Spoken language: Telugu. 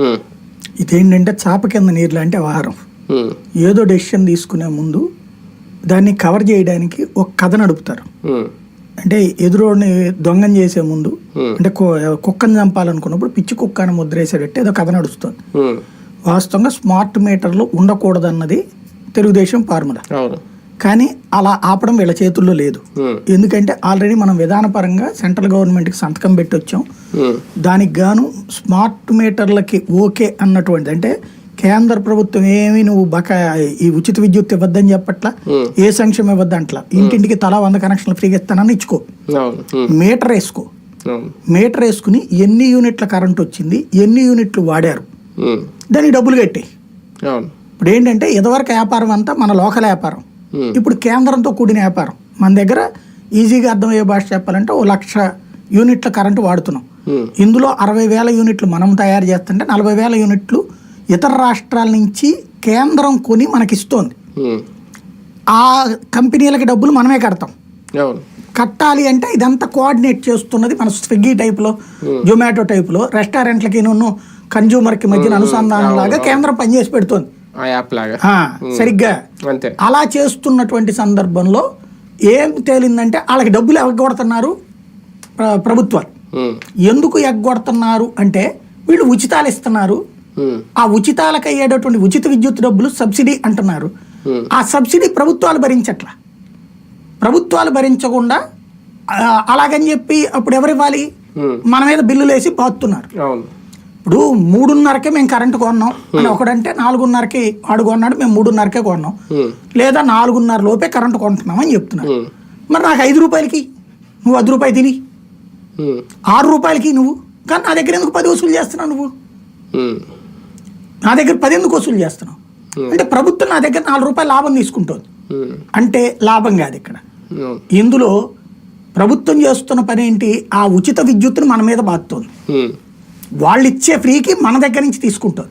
ఉమ్, ఇదేంటంటే చాప కింద నీరు లాంటి వ్యవహారం ఉమ్, ఏదో డెసిషన్ తీసుకునే ముందు దాన్ని కవర్ చేయడానికి ఒక కథ నడుపుతారు. ఉమ్, అంటే ఎదురోని దొంగం చేసే ముందు Hmm. అంటే కుక్కను చంపాలనుకున్నప్పుడు పిచ్చి కుక్క అని ముద్రేసేటట్టు ఏదో కథ నడుస్తుంది. వాస్తవంగా స్మార్ట్ మీటర్లు ఉండకూడదన్నది తెలుగుదేశం ఫార్ములా. కానీ అలా ఆపడం వీళ్ళ చేతుల్లో లేదు. ఉమ్, ఎందుకంటే ఆల్రెడీ మనం విధానపరంగా సెంట్రల్ గవర్నమెంట్కి సంతకం పెట్టొచ్చాం. ఉమ్, దానికి గాను స్మార్ట్ మీటర్లకి ఓకే అన్నటువంటిది. అంటే కేంద్ర ప్రభుత్వం ఏమి నువ్వు బకా ఈ ఉచిత విద్యుత్ ఇవ్వద్దని చెప్పట్లా Hmm. ఏ సంక్షేమం ఇవ్వద్దంట్లా. ఇంటింటికి తలా వంద కనెక్షన్లు ఫ్రీగా ఇస్తానని ఇచ్చుకో. మీటర్ వేసుకో. మీటర్ వేసుకుని ఎన్ని యూనిట్ల కరెంట్ వచ్చింది ఎన్ని యూనిట్లు వాడారు. దానికి డబ్బులు కట్టి. ఇప్పుడు ఏంటంటే ఇదివరకు వ్యాపారం అంతా మన లోకల్ వ్యాపారం. ఇప్పుడు కేంద్రంతో కూడిన వ్యాపారం. మన దగ్గర ఈజీగా అర్థమయ్యే భాష చెప్పాలంటే ఓ లక్ష యూనిట్ల కరెంటు వాడుతున్నాం. ఉమ్, ఇందులో అరవై వేల యూనిట్లు మనం తయారు చేస్తుంటే నలభై వేల యూనిట్లు ఇతర రాష్ట్రాల నుంచి కేంద్రం కొని మనకిస్తోంది. ఉమ్, ఆ కంపెనీలకి డబ్బులు మనమే కడతాం. కట్టాలి అంటే ఇదంతా కోఆర్డినేట్ చేస్తున్నది మన స్విగ్గీ టైప్లో జొమాటో టైప్లో రెస్టారెంట్లకి కన్జ్యూమర్కి మధ్యన అనుసంధానం లాగా కేంద్రం పనిచేసి పెడుతోంది. ఆ యాప్ లాగా. ఆ, సరిగ్గా. అంతే. అలా చేస్తున్నటువంటి సందర్భంలో ఏం తేలిందంటే వాళ్ళకి డబ్బులు ఎగ్గొడుతున్నారు ప్ర- ప్రభుత్వాలు. ఎందుకు ఎగ్గొడుతున్నారు అంటే వీళ్ళు ఉచితాలు ఇస్తున్నారు. ఆ ఉచితాలకు అయ్యేటటువంటి ఉచిత విద్యుత్ డబ్బులు సబ్సిడీ అంటున్నారు. ఆ సబ్సిడీ ప్రభుత్వాలు భరించట్లా. ప్రభుత్వాలు భరించకుండా అలాగని చెప్పి అప్పుడు ఎవరు ఇవ్వాలి మన మీద బిల్లులు వేసి బాతున్నారు ఇప్పుడు మూడున్నరకే మేము కరెంటు కొన్నాం. అని ఒకడంటే నాలుగున్నరకి వాడు కొన్నాడు మేము మూడున్నరకే కొన్నాం. ఉమ్, లేదా నాలుగున్నర లోపే కరెంటు కొంటున్నాం అని చెప్తున్నారు. ఉమ్, మరి నాకు ఐదు రూపాయలకి నువ్వు పది రూపాయలు తిని. ఆరు రూపాయలకి నువ్వు. కానీ నా దగ్గర ఎందుకు పది వసూలు చేస్తున్నావు నువ్వు? నా దగ్గర పది ఎందుకు వసూలు చేస్తున్నావు? అంటే ప్రభుత్వం నా దగ్గర నాలుగు రూపాయలు లాభం తీసుకుంటుంది. అంటే లాభం కాదు ఇక్కడ. ఇందులో ప్రభుత్వం చేస్తున్న పని ఏంటి? ఆ ఉచిత విద్యుత్తును మన మీద బాదుతోంది. ఉమ్, వాళ్ళు ఇచ్చే ఫ్రీకి మన దగ్గర నుంచి తీసుకుంటారు